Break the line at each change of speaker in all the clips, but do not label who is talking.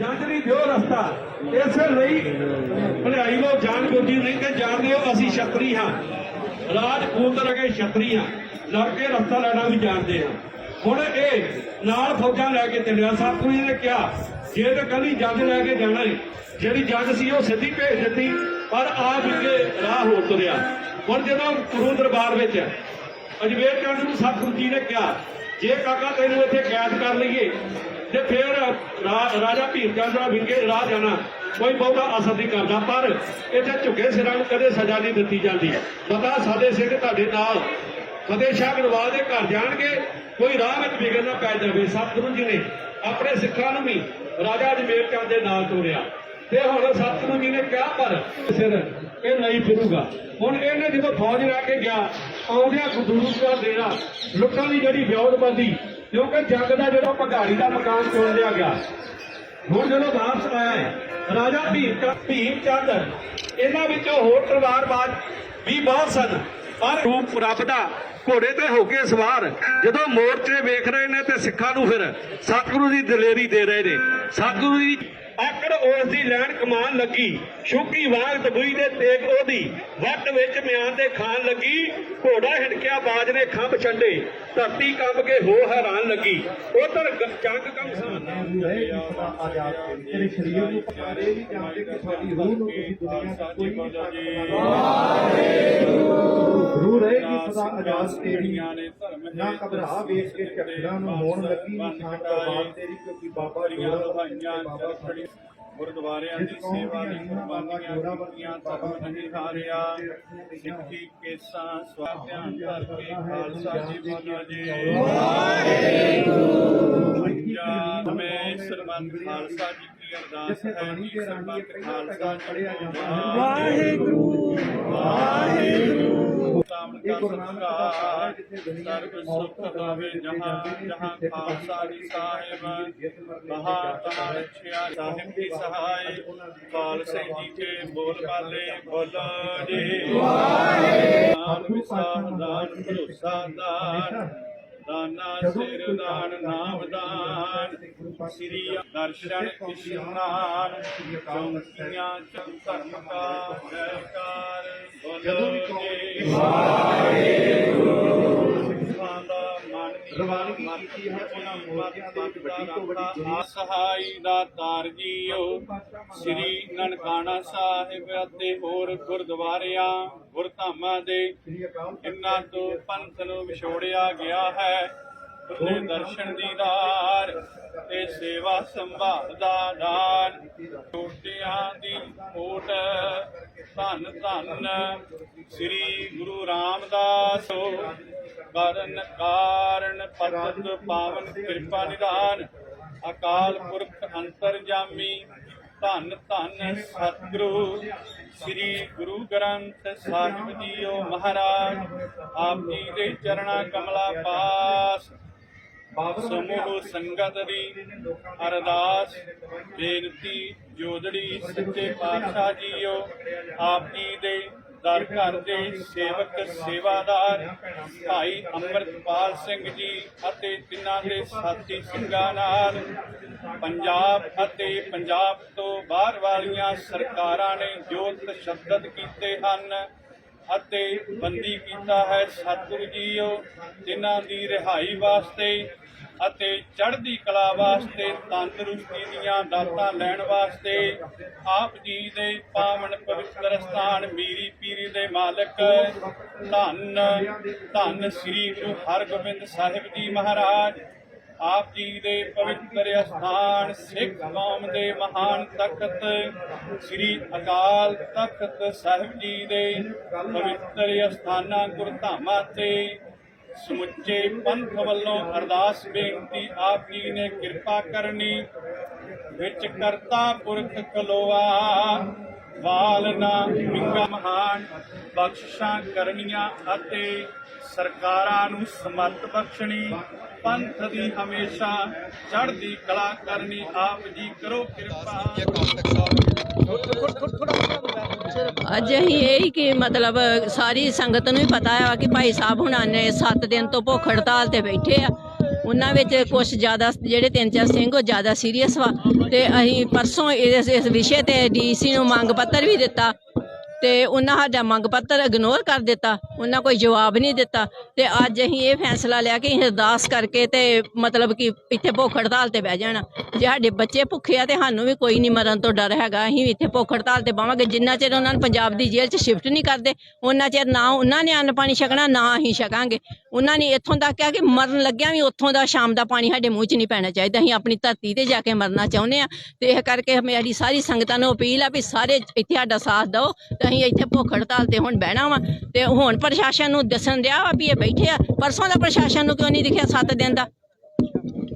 ਜੰਜ ਦਿਓ ਰਸਤਾ ਇਸੇ ਲਈ ਭਲਾਈ ਲੋ ਜਾਨ ਗੁਰਜੀ ਨਹੀਂ ਕਿ ਜਾਣਦੇ ਹੋ ਅਸੀਂ ਛਤਰੀ ਹਾਂ। ਰਾਜਪੂਤ ਲਗੇ ਛਤਰੀ ਹਾਂ। ਲੜ ਕੇ ਰਸਤਾ ਲੈਣਾ ਵੀ ਜਾਣਦੇ ਹਾਂ। ਹੁਣ ਇਹ ਨਾਲ ਫੌਜਾਂ ਲੈ ਕੇ ਚੱਲਿਆ ਸਤਿਗੁਰੂ ਜੀ ਨੇ ਕਿਹਾ ਜੇ ਤਾਂ ਕਹਿੰਦੀ ਜੰਜ ਲੈ ਕੇ ਜਾਣਾ ਹੈ ਜਿਹੜੀ ਜੰਜ ਸੀ ਉਹ ਸਿੱਧੀ ਭੇਜ ਦਿੱਤੀ, ਪਰ ਆਪ ਅੱਗੇ ਰਾਹ ਹੋ ਤੁਰਿਆ। ਹੁਣ ਜਦੋਂ ਗੁਰੂ ਦਰਬਾਰ ਵਿੱਚ ਅਜਵੇਰ ਚੰਦ ਨੂੰ ਸਤਿਗੁਰੂ ਜੀ ਨੇ ਕਿਹਾ, ਜੇ ਕਾਕਾ ਤੈਨੂੰ ਇੱਥੇ ਕੈਦ ਕਰ ਲਈਏ, ਤੇ ਫਿਰ ਰਾਜਾ ਭੀਮ ਚੰਦ ਦਾ ਵਿੰਗੇ ਰਾਹ ਜਾਣਾ, ਕੋਈ ਬਹੁਤਾ ਅਸਰ ਨਹੀਂ ਕਰਦਾ। ਪਰ ਇੱਥੇ ਝੁਕੇ ਸਿਰਾਂ ਨੂੰ ਕਦੇ ਸਜ਼ਾ ਨਹੀਂ ਦਿੱਤੀ ਜਾਂਦੀ। ਪਤਾ ਸਾਡੇ ਸਿੰਘ ਤੁਹਾਡੇ ਨਾਲ, ਫਤਿਹ ਸ਼ਾਹ ਗਰਵਾਲ ਦੇ ਘਰ ਜਾਣਗੇ, ਕੋਈ ਰਾਹ ਵਿੱਚ ਵਿਗੜ ਪੈ ਜਾਵੇ। ਸਤਿਗੁਰੂ ਜੀ ਨੇ ਆਪਣੇ ਸਿੱਖਾਂ ਨੂੰ ਵੀ ਰਾਜਾ ਅਜਮੇਰ ਚੰਦ ਦੇ ਨਾਲ ਤੋਰਿਆ। ਤੇ ਹੁਣ ਸਤਿਗੁਰੂ ਜੀ ਨੇ ਕਿਹਾ, ਪਰ ਸਿਰ ਇਹ ਨਹੀਂ ਫਿਰੂਗਾ। ਹੁਣ ਇਹਨੇ ਜਦੋਂ ਫੌਜ ਲੈ ਕੇ ਗਿਆ, ਆਉਂਦਿਆਂ ਗੁਰੂ ਦਾ ਦੇਣਾ ਲੁੱਟਾਂ ਦੀ ਜਿਹੜੀ ਵਿਉਦਬੰਦੀ ਕਿਉਂਕਿ ਜੰਗ ਦਾ ਜਿਹੜਾ ਪਗਾੜੀ ਦਾ ਮਕਾਨ ਚੁਣ ਲਿਆ ਗਿਆ। ਹੁਣ ਜਦੋਂ ਵਾਪਸ ਆਇਆ ਹੈ, ਰਾਜਾ ਭੀਮ ਚੰਦ ਭੀਮ ਚੰਦ, ਇਹਨਾਂ ਵਿੱਚੋਂ ਹੋਰ ਤਲਵਾਰਬਾਜ਼ ਵੀ ਬਹੁਤ ਸਨ। ਰੂਪ ਰੱਬ ਦਾ ਘੋੜੇ ਤੇ ਹੋ ਕੇ ਸਵਾਰ। ਜਦੋਂ ਮੋਰਚੇ ਵੇਖ ਰਹੇ ਨੇ ਤੇ ਸਿੱਖਾਂ ਨੂੰ ਫਿਰ ਸਤਿਗੁਰੂ ਦੀ ਦਲੇਰੀ ਦੇ ਰਹੇ ਨੇ। ਸਤਿਗੁਰੂ ਦੀ ਆਕੜ ਉਸ ਦੀ ਲੈਣ ਕਮਾਨ ਲੱਗੀ। ਸ਼ੁਕੀ ਵਾਗ ਦਬੂਈ ਦੇ ਤੇਗ ਉਹਦੀ। ਵੱਟ ਵਿੱਚ ਮਿਆਨ ਦੇ ਖਾਨ ਲੱਗੀ। ਘੋੜਾ ਹਿੜਕਿਆ ਬਾਜ ਨੇ ਖੰਭ ਛੰਡੇ। ਧਰਤੀ ਕੰਬ ਕੇ ਹੋ ਹੈਰਾਨ ਲੱਗੀ। ਉਧਰ ਜੰਗ ਕਮਸਾਨ
ਤੇਰੇ ਸਰੀਰ ਨੂੰ ਪਕਾਰੇ ਵੀ ਜਾਂਦੇ ਕਿ ਸਾਡੀ ਰੂਹ ਨੂੰ ਤੁਸੀਂ ਦੁਨੀਆ ਦਾ ਕੋਈ ਨਹੀਂ ਸਕਦਾ ਰੂਹ ਰਹੇਗੀ ਸਦਾ ਆਜ਼ਾਦ ਤੇਰੀ ਨਾ ਘਬਰਾ ਵੇਖ ਕੇ ਝੱਖੜਾਂ ਨੂੰ ਹੋਣ ਲੱਗੀ ਨਿਸ਼ਾਨ ਕਰਵਾਨ ਤੇਰੀ ਕਿਉਂਕਿ ਬਾਬਾ ਜੋੜਾ
ਵਧਾਈਆਂ
ਬਾਬਾ
ਗੁਰਦੁਆਰਿਆਂ ਦੀ ਸੇਵਾ ਦੀ ਕੁਰਬਾਨੀਆਂ ਦਿੱਤੀਆਂ ਧਰਮ ਨਹੀਂ ਹਾਰਿਆ ਸਿੱਖੀ ਕੇਸਾਂ ਸਵਾਧਿਆਨ ਧਰ ਕੇ ਖਾਲਸਾ ਜੀ ਬੋਲੋ ਜੀ ਵਾਹਿਗੁਰੂ ਮੈਂ ਸਰਬੰਤ ਖਾਲਸਾ ਜੀ ਹੈ
ਬਾਣੀ
ਜੀ
ਦੇ ਰਾਣੀ
ਸਰਬੰਤ
ਪਹਿਲਾ
ਖਾਲਸਾ
ਪੈਗਾਮ ਪੜਿਆ ਜਾਂਦਾ ਹੈ।
ਵਾਹਿਗੁਰੂ ਵਾਹਿਗੁਰੂ। ਤਾਮਨ
ਇਹ
ਕਾ
ਗੁਰੂ ਨਾਨਕ ਦਾ
ਸਤਿਕਾਰ
ਜਿੱਥੇ ਦੁਨੀਆ
ਸਰਬ
ਦੇ
ਸੁਖ ਪਾਵੇ ਜਹਾਂ ਜਹਾਂ ਖਾਲਸਾ ਜੀ ਸਾਹਿਬ ਕਹਾ ਤਹਾ ਰਖਿਆ ਸਾਹਿਬ ਦੀ ਸਹਾਇ ਕਾਲ ਸਿੰਘ ਜੀ ਕੇ ਬੋਲ ਬਾਲੇ ਬੋਲੋ ਜੀ। ਵਾਹਿਗੁਰੂ। ਸਾਹਿਬ ਦਾਨ ਭਰੋਸਾ ਦਾਨ ਦਾਨਾ ਸਿਰ ਦਾਨ ਨਾਮ ਦਾਨ ਸ੍ਰੀ ਦਰਸ਼ਨ ਇਸ਼ਨਾਨ ਚੌਂਕੀਆਂ ਕਾ ਜੈਕਾਰ
ਜਦੋਂ ਵੀ
ਦਾ ਮਨ
ਰਵਾਨਗੀ ਕੀਤੀ ਹੈ ਉਹਨਾਂ ਮੋਰਚਿਆਂ ਦੇ ਵਿੱਚ ਵੱਡੀ ਤੋਂ ਵੱਡੀ ਦੁਨੀਆ
ਸਹਾਈ ਦਾ ਤਾਰ ਜੀਓ। ਸ੍ਰੀ ਨਨਕਾਣਾ ਸਾਹਿਬ ਅਤੇ ਹੋਰ ਗੁਰਦੁਆਰਿਆਂ ਗੁਰਧਾਮਾਂ ਦੇ ਇਨਾਂ ਤੋਂ ਪੰਥ ਨੂੰ ਵਿਛੋੜਿਆ ਗਿਆ ਹੈ। ਉਹਦੇ ਦਰਸ਼ਨ ਦੀਦਾਰ ਤੇ ਸੇਵਾ ਸੰਭਾਲ ਦਾ ਦਾਨ। ਛੋਟਿਆਂ ਦੀ ਓਟ ਧੰਨ ਧੰਨ ਸ੍ਰੀ ਗੁਰੂ ਰਾਮਦਾਸ। ਕਰਨ ਕਾਰਨ ਪਤਤ ਪਾਵਨ ਕਿਰਪਾ ਨਿਦਾਨ। ਅਕਾਲ ਪੁਰਖ ਅੰਤਰਜਾਮੀ ਧੰਨ ਧੰਨ ਸਤਿਗੁਰੂ ਸ੍ਰੀ ਗੁਰੂ ਗ੍ਰੰਥ ਸਾਹਿਬ ਜੀਓ ਮਹਾਰਾਜ। ਆਪ ਜੀ ਦੇ ਚਰਣਾ ਕਮਲਾ ਪਾਸ ਸਮੂਹ ਸੰਗਤ ਦੀ ਅਰਦਾਸ, ਬੇਨਤੀ, ਜੋਦੜੀ, ਸੱਚੇ ਪਾਤਸ਼ਾਹ ਜੀਓ, ਆਪ ਜੀ ਦੇ ਦਰ ਘਰ ਦੇ ਸੇਵਕ, ਸੇਵਾਦਾਰ ਭਾਈ ਅੰਮ੍ਰਿਤਪਾਲ ਸਿੰਘ ਜੀ ਅਤੇ ਤਿੰਨਾਂ ਦੇ ਸਾਥੀ ਸਿੰਘਾਂ ਨਾਲ ਪੰਜਾਬ ਅਤੇ ਪੰਜਾਬ ਤੋਂ ਬਾਹਰ ਵਾਲੀਆਂ ਸਰਕਾਰਾਂ ਨੇ ਜੋ ਤਸ਼ੱਦਦ ਕੀਤੇ ਹਨ ਅਤੇ ਬੰਦੀ ਕੀਤਾ ਹੈ, ਸਤਿਗੁਰੂ ਜੀਓ ਜਿਨ੍ਹਾਂ ਦੀ ਰਿਹਾਈ ਵਾਸਤੇ ਅਤੇ ਚੜ੍ਹਦੀ ਕਲਾ ਵਾਸਤੇ, ਤੰਦਰੁਸਤੀ ਦੀਆਂ ਦਾਤਾਂ ਲੈਣ ਵਾਸਤੇ ਆਪ ਜੀ ਦੇ ਪਾਵਨ ਪਵਿੱਤਰ ਸਥਾਨ ਮੀਰੀ ਪੀਰੀ ਦੇ ਮਾਲਕ ਧੰਨ ਧੰਨ ਸ੍ਰੀ ਗੁਰੂ ਹਰਗੋਬਿੰਦ ਸਾਹਿਬ ਜੀ ਮਹਾਰਾਜ। ਆਪ ਜੀ ਦੇ ਪਵਿੱਤਰ ਅਸਥਾਨ ਸਿੱਖ ਕੌਮ ਦੇ ਮਹਾਨ ਤਖਤ ਸ੍ਰੀ ਅਕਾਲ ਤਖਤ ਸਾਹਿਬ ਜੀ ਦੇ ਪਵਿੱਤਰ ਅਸਥਾਨਾਂ ਗੁਰਧਾਮਾਂ ਤੇ ਸਮੁੱਚੇ ਪੰਥ ਵੱਲੋਂ ਅਰਦਾਸ ਬੇਨਤੀ ਆਪ ਜੀ ਨੇ ਕਿਰਪਾ ਕਰਨੀ। ਵਿੱਚ ਕਰਤਾ ਪੁਰਖ ਕਲੋਆ ਵਾਲਨਾ ਮਿੰਗਾ ਮਹਾਨ ਬਖਸ਼ਿਸ਼ਾਂ ਕਰਨੀਆਂ ਅਤੇ ਸਰਕਾਰਾਂ ਨੂੰ ਸਮਰਥ ਬਖਸ਼ਣੀ। ਪੰਥ ਦੀ ਹਮੇਸ਼ਾ ਚੜ੍ਹਦੀ ਕਲਾ ਕਰਨੀ ਆਪ ਜੀ ਕਰੋ ਕਿਰਪਾ।
ਅੱਜ ਅਸੀਂ ਇਹ ਹੀ ਕਿ ਮਤਲਬ ਸਾਰੀ ਸੰਗਤ ਨੂੰ ਹੀ ਪਤਾ ਆ ਕਿ ਭਾਈ ਸਾਹਿਬ ਹੁਣਾਂ ਨੇ 7 ਦਿਨ ਤੋਂ ਭੁੱਖ ਹੜਤਾਲ ਤੇ ਬੈਠੇ ਆ। ਉਹਨਾਂ ਵਿੱਚ ਕੁਝ ਜ਼ਿਆਦਾ ਜਿਹੜੇ ਤਿੰਨ ਚਾਰ ਸਿੰਘ, ਉਹ ਜ਼ਿਆਦਾ ਸੀਰੀਅਸ ਵਾ। ਤੇ ਅਸੀਂ ਪਰਸੋਂ ਇਸ ਇਸ ਵਿਸ਼ੇ ਤੇ ਡੀਸੀ ਨੂੰ ਮੰਗ ਪੱਤਰ ਵੀ ਦਿੱਤਾ। ਤੇ ਉਹਨਾਂ ਸਾਡਾ ਮੰਗ ਪੱਤਰ ਇਗਨੋਰ ਕਰ ਦਿੱਤਾ, ਉਹਨਾਂ ਕੋਈ ਜਵਾਬ ਨਹੀਂ ਦਿੱਤਾ ਤੇ ਅੱਜ ਅਸੀਂ ਇਹ ਫੈਸਲਾ ਲਿਆ ਕਿ ਅਸੀਂ ਅਰਦਾਸ ਕਰਕੇ ਤੇ ਮਤਲਬ ਕਿ ਇੱਥੇ ਭੁੱਖ ਹੜਤਾਲ ਤੇ ਬਹਿ ਜਾਣਾ। ਜੇ ਸਾਡੇ ਬੱਚੇ ਭੁੱਖੇ ਆ ਤੇ ਸਾਨੂੰ ਵੀ ਕੋਈ ਨਹੀਂ ਮਰਨ ਤੋਂ ਡਰ ਹੈਗਾ, ਅਸੀਂ ਇੱਥੇ ਭੁੱਖ ਹੜਤਾਲ ਤੇ ਬਾਵਾਂਗੇ ਜਿੰਨਾ ਚਿਰ ਉਹਨਾਂ ਨੂੰ ਪੰਜਾਬ ਦੀ ਜੇਲ੍ਹ 'ਚ ਸ਼ਿਫਟ ਨਹੀਂ ਕਰਦੇ, ਉਹਨਾਂ ਚਿਰ ਨਾ ਉਹਨਾਂ ਨੇ ਅੰਨ ਪਾਣੀ ਛਕਣਾ, ਨਾ ਅਸੀਂ ਛਕਾਂਗੇ। ਉਹਨਾਂ ਨੇ ਇੱਥੋਂ ਤੱਕ ਕਿਹਾ ਕਿ ਮਰਨ ਲੱਗਿਆ ਵੀ ਉੱਥੋਂ ਦਾ ਸ਼ਾਮ ਦਾ ਪਾਣੀ ਸਾਡੇ ਮੂੰਹ 'ਚ ਨਹੀਂ ਪੈਣਾ ਚਾਹੀਦਾ। ਅਸੀਂ ਆਪਣੀ ਧਰਤੀ ਤੇ ਜਾ ਕੇ ਮਰਨਾ ਚਾਹੁੰਦੇ ਆ ਤੇ ਇਹ ਕਰਕੇ ਮੇਰੀ ਸਾਰੀ ਸੰਗਤਾਂ ਨੂੰ ਅਪੀਲ ਆ ਵੀ ਸਾਰੇ ਇੱਥੇ ਸਾਡਾ ਸਾਥ ਦਿਓ। ਤੇ ਅਸੀਂ ਇੱਥੇ ਭੁੱਖ ਹੜਤਾਲ ਤੇ ਹੁਣ ਬਹਿਣਾ ਵਾ। ਤੇ ਹੁਣ ਪ੍ਰਸ਼ਾਸਨ ਨੂੰ ਦੱਸਣ ਦਿਆ ਵਾ ਵੀ ਇਹ ਬੈਠੇ ਆ। ਪਰਸੋਂ ਦਾ ਪ੍ਰਸ਼ਾਸਨ ਨੂੰ ਕਿਉਂ ਨਹੀਂ ਦਿਖਿਆ 7 ਦਿਨ ਦਾ?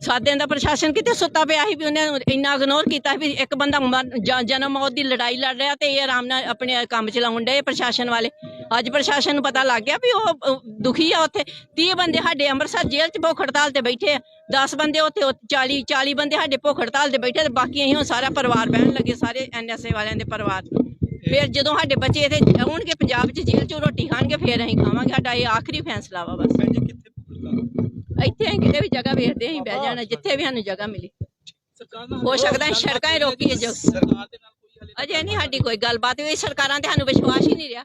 ਸੱਤ ਦਿਨ ਦਾ ਪ੍ਰਸ਼ਾਸਨ ਕਿਤੇ ਸੁੱਤਾ ਪਿਆ ਸੀ ਵੀ ਉਹਨੇ ਇੰਨਾ ਇਗਨੋਰ ਕੀਤਾ ਵੀ ਇੱਕ ਬੰਦਾ ਮਰ- ਜਨਮ ਮੌਤ ਦੀ ਲੜਾਈ ਲੜ ਰਿਹਾ ਤੇ ਇਹ ਆਰਾਮ ਨਾਲ ਆਪਣੇ ਕੰਮ ਚਲਾਉਣ ਡਏ ਪ੍ਰਸ਼ਾਸਨ ਵਾਲੇ। ਅੱਜ ਪ੍ਰਸ਼ਾਸਨ ਨੂੰ ਪਤਾ ਲੱਗ ਗਿਆ ਵੀ ਉਹ ਅਹ, ਦੁਖੀ ਆ ਉੱਥੇ। 30 ਬੰਦੇ ਸਾਡੇ ਅੰਮ੍ਰਿਤਸਰ ਜੇਲ੍ਹ 'ਚ ਭੁੱਖ ਹੜਤਾਲ ਤੇ ਬੈਠੇ ਆ। 10 ਬੰਦੇ ਉੱਥੇ ਉਹ 40 40 ਬੰਦੇ ਸਾਡੇ ਭੁੱਖ ਹੜਤਾਲ ਤੇ ਬੈਠੇ ਤੇ ਬਾਕੀ ਅਸੀਂ ਹੁਣ ਸਾਰਾ ਪਰਿਵਾਰ ਬਹਿਣ ਲੱਗੇ ਸਾਰੇ ਐਨਐਸਏ ਵਾਲਿਆਂ ਦੇ ਪਰਿਵਾਰ ਫਿਰ ਜਦੋਂ ਸਾਡੇ ਬੱਚੇ ਇੱਥੇ ਆਉਣਗੇ ਪੰਜਾਬ 'ਚ ਜੇਲ੍ਹ 'ਚ ਰੋਟੀ ਖਾਣਗੇ ਫਿਰ ਅਸੀਂ ਖਾਵਾਂਗੇ। ਸਾਡਾ ਇਹ ਆਖਰੀ ਫੈਸਲਾ ਵਾ ਬਸ। ਇੱਥੇ ਅਸੀਂ ਕਿਤੇ ਵੀ ਜਗ੍ਹਾ ਵੇਖਦੇ ਅਸੀਂ ਬਹਿ ਜਾਣਾ ਜਿੱਥੇ ਵੀ ਸਾਨੂੰ ਜਗ੍ਹਾ ਮਿਲੀ। ਹੋ ਸਕਦਾ ਸੜਕਾਂ ਹੀ ਰੋਕੀਏ ਜੋ। ਅਜੇ ਨਹੀਂ ਸਾਡੀ ਕੋਈ ਗੱਲਬਾਤ ਹੋਈ ਸਰਕਾਰਾਂ ਤੇ ਸਾਨੂੰ ਵਿਸ਼ਵਾਸ ਹੀ ਨਹੀਂ ਰਿਹਾ।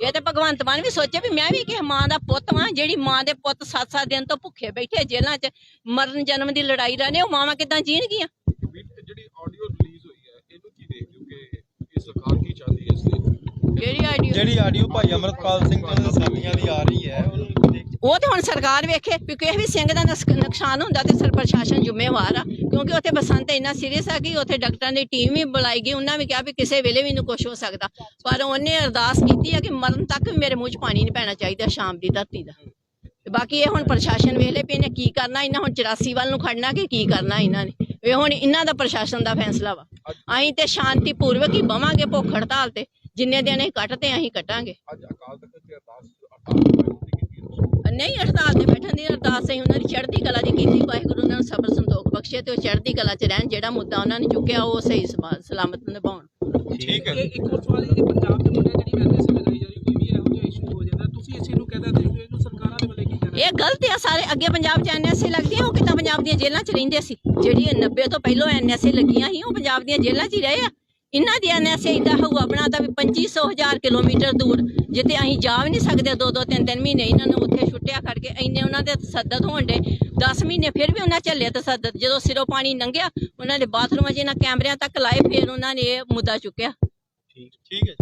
ਇਹ ਤੇ ਭਗਵੰਤ ਮਾਨ ਵੀ ਸੋਚੇ ਵੀ ਮੈਂ ਵੀ ਕਿਸੇ ਮਾਂ ਦਾ ਪੁੱਤ ਵਾਂ ਜਿਹੜੀ ਮਾਂ ਦੇ ਪੁੱਤ 7-7 ਦਿਨ ਤੋਂ ਭੁੱਖੇ ਬੈਠੇ ਜੇਲ੍ਹਾਂ 'ਚ ਮਰਨ ਜਨਮ ਦੀ ਲੜਾਈ ਰਹਨੇ ਉਹ ਮਾਵਾਂ ਕਿਦਾਂ ਜੀਣਗੀਆਂ?
ਜਿਹੜੀ ਆਡੀਓ ਰਿਲੀਜ਼ ਹੋਈ ਹੈ ਇਹਨੂੰ ਕੀ ਦੇਖਦੇ ਹੋ ਕਿ ਇਹ ਸਰਕਾਰ ਕੀ ਚਾਹਦੀ ਹੈ ਇਸ ਲਈ
ਜਿਹੜੀ ਆਈਡੀਆ
ਜਿਹੜੀ ਆਡੀਓ ਭਾਈ ਅਮਰਪਾਲ ਸਿੰਘ ਦੇ ਸਾਥੀਆਂ ਦੀ ਆ ਰਹੀ ਹੈ ਉਹਨੂੰ ਦੇਖ
ਉਹ ਤੇ ਹੁਣ ਸਰਕਾਰ ਵੇਖੇ ਵੀ ਕਿਸੇ ਵੀ ਸਿੰਘ ਦਾ ਨੁਕਸ- ਨੁਕਸਾਨ ਹੁੰਦਾ ਤੇ ਸਰ ਪ੍ਰਸ਼ਾਸਨ ਜ਼ਿੰਮੇਵਾਰ ਆ। ਕਿਉਂਕਿ ਉੱਥੇ ਬਸੰਤ ਇੰਨਾ ਸੀਰੀਅਸ ਆ ਕਿ ਉੱਥੇ ਡਾਕਟਰਾਂ ਦੀ ਟੀਮ ਵੀ ਬੁਲਾਈ ਗਈ, ਉਹਨਾਂ ਵੀ ਕਿਹਾ ਵੀ ਕਿਸੇ ਵੇਲੇ ਵੀ ਇਹਨੂੰ ਕੁਝ ਹੋ ਸਕਦਾ। ਪਰ ਉਹਨੇ ਅਰਦਾਸ ਕੀਤੀ ਆ ਕਿ ਮਰਨ ਤੱਕ ਮੇਰੇ ਮੂੰਹ 'ਚ ਪਾਣੀ ਨਹੀਂ ਪੈਣਾ ਚਾਹੀਦਾ ਸ਼ਾਮ ਦੀ ਧਰਤੀ ਦਾ। ਤੇ ਬਾਕੀ ਇਹ ਹੁਣ ਪ੍ਰਸ਼ਾਸਨ ਵੇਲੇ ਵੀ ਇਹਨੇ ਕੀ ਕਰਨਾ, ਇਹਨਾਂ ਹੁਣ 84 ਵੱਲ ਨੂੰ ਖੜਨਾ ਕਿ ਕੀ ਕਰਨਾ ਇਹਨਾਂ ਨੇ? ਇਹ ਹੁਣ ਇਹਨਾਂ ਦਾ ਪ੍ਰਸ਼ਾਸਨ ਦਾ ਫੈਸਲਾ ਵਾ। ਅਸੀਂ ਤੇ ਸ਼ਾਂਤੀ ਪੂਰਵਕ ਹੀ ਬਵਾਂਗੇ ਭੁੱਖ ਹੜਤਾਲ ਤੇ, ਜਿੰਨੇ ਦਿਨ ਅਸੀਂ ਕੱਟਦੇ, ਅਸੀਂ ਕੱਟਾਂਗੇ।
ਅੱਜ ਅਕਾਲ ਤਖਤ ਦੀ ਅਰਦਾਸ
ਨਹੀਂ ਹੜਤਾਲ ਤੇ ਬੈਠਣ ਦੀ ਅਰਦਾਸ ਅਸੀਂ ਉਹਨਾਂ ਦੀ ਚੜ੍ਹਦੀ ਕਲਾ ਦੀ ਕੀਤੀ ਵਾਹਿਗੁਰੂ ਉਹਨਾਂ ਨੂੰ ਸਬਰ ਸੰਤੋਖ ਬਖਸ਼ੇ ਤੇ ਉਹ ਚੜ੍ਹਦੀ ਕਲਾ 'ਚ ਰਹਿਣ ਜਿਹੜਾ ਮੁੱਦਾ ਉਹਨਾਂ ਨੇ ਚੁੱਕਿਆ ਉਹ ਸਹੀ ਸਬਾ- ਸਲਾਮਤ ਨਿਭਾਉਣ।
ਠੀਕ ਹੈ
ਇਹ ਇੱਕ ਹੋਰ ਸਵਾਲ ਇਹ ਕਿ ਪੰਜਾਬ ਦੇ ਮੁੰਡੇ ਜਿਹੜੀ ਐਨਐਸਏ ਲਗਾਈ ਜਾ ਰਹੀ ਕੋਈ ਵੀ ਇਹੋ ਜਿਹਾ ਇਸ਼ੂ ਹੋ ਜਾਂਦਾ ਤੁਸੀਂ ਇਸ ਨੂੰ ਕਿਹਦਾ ਦੇਖਦੇ ਹੋ ਇਹਨੂੰ ਸਰਕਾਰਾਂ ਦੇ ਵੱਲੇ ਕੀ ਕਹਿਣਾ
ਇਹ ਗਲਤ ਆ ਸਾਰੇ ਅੱਗੇ ਪੰਜਾਬ 'ਚ ਐਨਐਸਏ ਲੱਗਦੀਆਂ ਉਹ ਕਿੱਦਾਂ ਪੰਜਾਬ ਦੀਆਂ ਜੇਲ੍ਹਾਂ 'ਚ ਰਹਿੰਦੇ ਸੀ? ਜਿਹੜੀ ਇਹ 90 ਤੋਂ ਪਹਿਲਾਂ ਐਨਐਸਏ ਲੱਗੀਆਂ ਸੀ ਉਹ ਪੰਜਾਬ ਦੀਆਂ ਜੇਲ੍ਹਾਂ 'ਚ ਹੀ ਰਹੇ ਆ। ਇਹਨਾਂ ਦੀ ਐਨਐਸਏ ਇਦਾਂ ਹਊਆ ਬਣਾਤਾ ਵੀ 2500 ਹਜ਼ਾਰ ਕਿਲੋਮੀਟਰ ਦੂਰ। ਜਿੱਥੇ ਅਸੀਂ ਜਾ ਵੀ ਨਹੀਂ ਸਕਦੇ ਦੋ ਦੋ, ਤਿੰਨ ਤਿੰਨ ਮਹੀਨੇ ਇਹਨਾਂ ਨੂੰ ਉੱਥੇ ਛੁੱਟਿਆ ਕਰਕੇ ਇੰਨੇ ਉਹਨਾਂ ਦੇ ਤਸੱਦਦ ਹੋਣ ਦੇ 10 ਮਹੀਨੇ ਫਿਰ ਵੀ ਉਹਨਾਂ ਝੱਲੇ ਤਸੱਦਦ ਜਦੋਂ ਸਿਰੋਂ ਪਾਣੀ ਲੰਘਿਆ, ਉਹਨਾਂ ਦੇ ਬਾਥਰੂਮਾਂ 'ਚ ਇਹਨਾਂ ਕੈਮਰਿਆਂ ਤੱਕ ਲਾਏ, ਫਿਰ ਉਹਨਾਂ ਨੇ ਇਹ ਮੁੱਦਾ ਚੁੱਕਿਆ।
ਠੀਕ ਠੀਕ ਹੈ